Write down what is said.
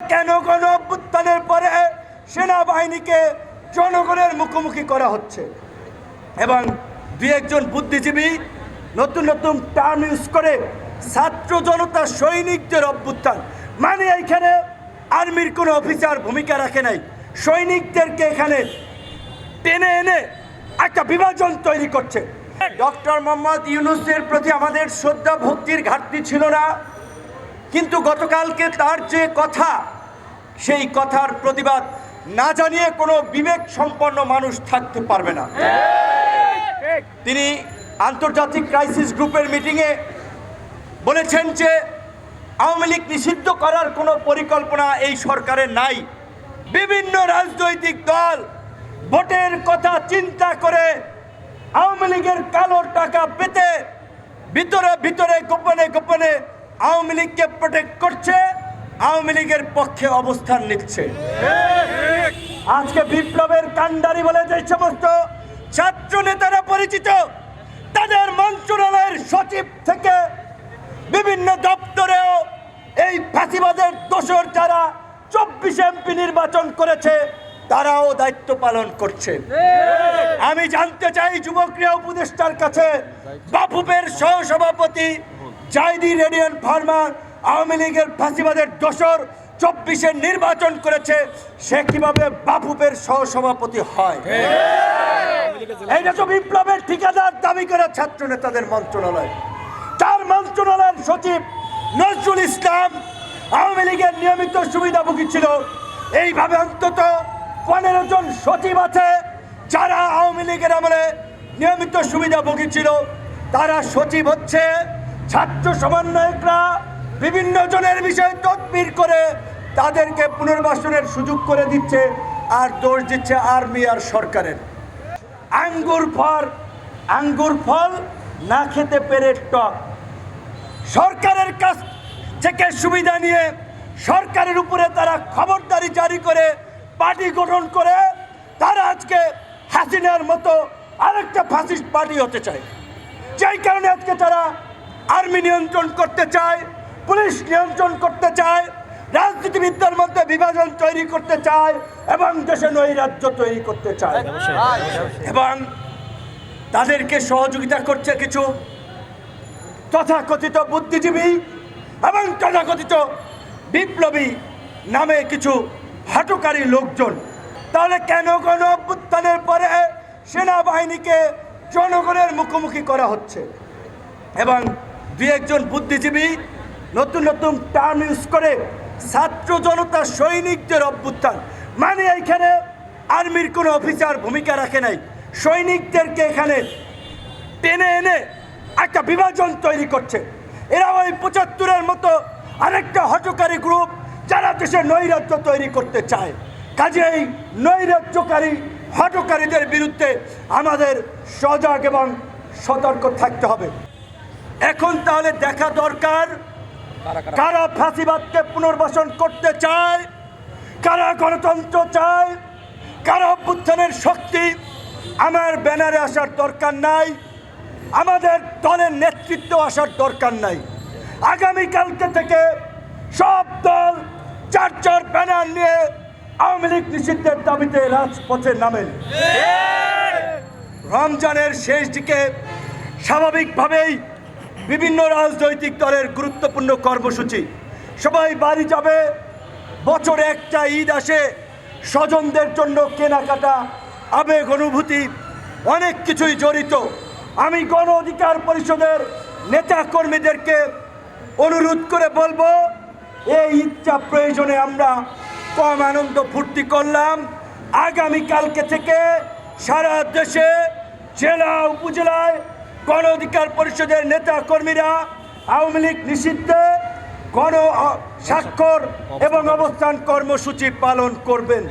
কেন গণ অভ্যুত্থানের পরে সেনাবাহিনীকে জনগণের মুখোমুখি করা হচ্ছে? এবং দুই একজন বুদ্ধিজীবী নতুন নতুন টার্ম ইউজ করে ছাত্র জনতা সৈনিকদের অভ্যুত্থান। মানে এইখানে আর্মির কোনো অফিসার ভূমিকা রাখে নাই। সৈনিকদেরকে এখানে টেনে এনে একটা বিভাজন তৈরি করছে। ডক্টর মোহাম্মদ ইউনুসের প্রতি আমাদের শ্রদ্ধা, ভক্তির ঘাটতি ছিল না। কিন্তু গতকালকে তার যে কথা, সেই কথার প্রতিবাদ না জানিয়ে কোনো বিবেক সম্পন্ন মানুষ থাকতে পারবে না। তিনি আন্তর্জাতিক ক্রাইসিস গ্রুপের মিটিংয়ে বলেছেন যে, আওয়ামী লীগ নিষিদ্ধ করার কোনো পরিকল্পনা এই সরকারের নাই। বিভিন্ন রাজনৈতিক দল ভোটের কথা চিন্তা করে আওয়ামী লীগের কালো টাকা পেতে ভিতরে ভিতরে গোপনে গোপনে আওয়ামী লীগকে প্রোটেক্ট করছে, আওয়ামী লীগের পক্ষে অবস্থান নিচ্ছে। আজকে বিপ্লবের কাণ্ডারি বলে যে সমস্ত ছাত্র নেতারা পরিচিত, তাদের মন্ত্রণালয়ের সচিব থেকে বিভিন্ন দপ্তরেও এই ফাঁসিবাদের দোষর যারা চব্বিশ এমপি নির্বাচন করেছে, তারাও দায়িত্ব পালন করছে। আমি জানতে চাই যুবক্রিয়া উপদেষ্টার কাছে বাফুপের সহসভাপতি জাইদি রেডিয়ান ফার্মার আওয়ামী লীগের ফাঁসিবাদের দোষর চব্বিশে নির্বাচন করেছে, সে কীভাবে বাফুপের সহসভাপতি হয়? এইটা তো বিপ্লবের ঠিকাদার দাবি করে ছাত্র নেতাদের মন্ত্রণালয়। তার মন্ত্রণালয়ের সচিব নজরুল ইসলাম আওয়ামী লীগের নিয়মিত সুবিধাভোগী ছিল। এইভাবে অন্তত পনেরো জন সচিব আছে, যারা আওয়ামী লীগের আমলে নিয়মিত সুবিধাভোগী ছিল। তারা সচিব হচ্ছে ছাত্র সমন্বয়করা বিভিন্ন জনের বিষয়ে তদবির করে তাদেরকে পুনর্বাসনের সুযোগ করে দিচ্ছে আর দোষ দিচ্ছে আর্মি আর সরকারের। আঙ্গুর ফল আঙ্গুর ফল না খেতে পেরে টক। সরকারের কাছ থেকে সুবিধা নিয়ে সরকারের উপরে তারা খবরদারি জারি করে পার্টি গঠন করে তারা আজকে হাসিনার মতো আরেকটা ফাসিস্ট পার্টি হতে চায়। যেই কারণে আজকে তারা আর্মি নিয়ন্ত্রণ করতে চায়, পুলিশ নিয়ন্ত্রণ করতে চায়, রাজনীতিবিদদের মধ্যে বিভাজন তৈরি করতে চায় এবং দেশে নৈরাজ্য তৈরি করতে চায়। এবং তাদেরকে সহযোগিতা করছে কিছু তথাকথিত বুদ্ধিজীবী এবং তথাকথিত বিপ্লবী নামে কিছু হাটকারী লোকজন। তাহলে কেন গণ অভ্যুত্থানের পরে সেনাবাহিনীকে জনগণের মুখোমুখি করা হচ্ছে? এবং দুই একজন বুদ্ধিজীবী নতুন নতুন টার্ম ইউজ করে ছাত্র জনতা সৈনিকদের অভ্যুত্থান। মানে এইখানে আর্মির কোনো অফিসার ভূমিকা রাখে নাই। সৈনিকদেরকে এখানে টেনে এনে একটা বিভাজন তৈরি করছে। এরা ওই পঁচাত্তরের মতো আরেকটা হটকারী গ্রুপ যারা দেশে নৈরাজ্য তৈরি করতে চায়। কাজেই নৈরাজ্যকারী হটকারীদের বিরুদ্ধে আমাদের সজাগ এবং সতর্ক থাকতে হবে। এখন তাহলে দেখা দরকার কারা ফাঁসিবাদকে পুনর্বাসন করতে চায় কারা গণতন্ত্র চায় কারা অভ্যুত্থানের শক্তি আমার ব্যানারে আসার দরকার নাই আমাদের দলের নেতৃত্ব আসার দরকার নাই। আগামীকালকে থেকে সব দল চার চার ব্যানার নিয়ে আওয়ামী লীগ নিষিদ্ধের দাবিতে রাজপথে নামেন। রমজানের শেষ দিকে স্বাভাবিকভাবেই বিভিন্ন রাজনৈতিক দলের গুরুত্বপূর্ণ কর্মসূচি। সবাই বাড়ি যাবে, বছরে একটা ঈদ আসে, স্বজনদের জন্য কেনাকাটা, আবেগ, অনুভূতি, অনেক কিছুই জড়িত। আমি গণ অধিকার পরিষদের নেতা কর্মীদেরকে অনুরোধ করে বলব, এই ইচ্ছা প্রয়োজনে আমরা কম আনন্দ ফুর্তি করলাম। আগামীকালকে থেকে সারা দেশে, জেলা, উপজেলায় গণ অধিকার পরিষদের নেতা কর্মীরা আওয়ামী লীগ নিষিদ্ধে, গণ স্বাক্ষর এবং অবস্থান কর্মসূচি পালন করবেন।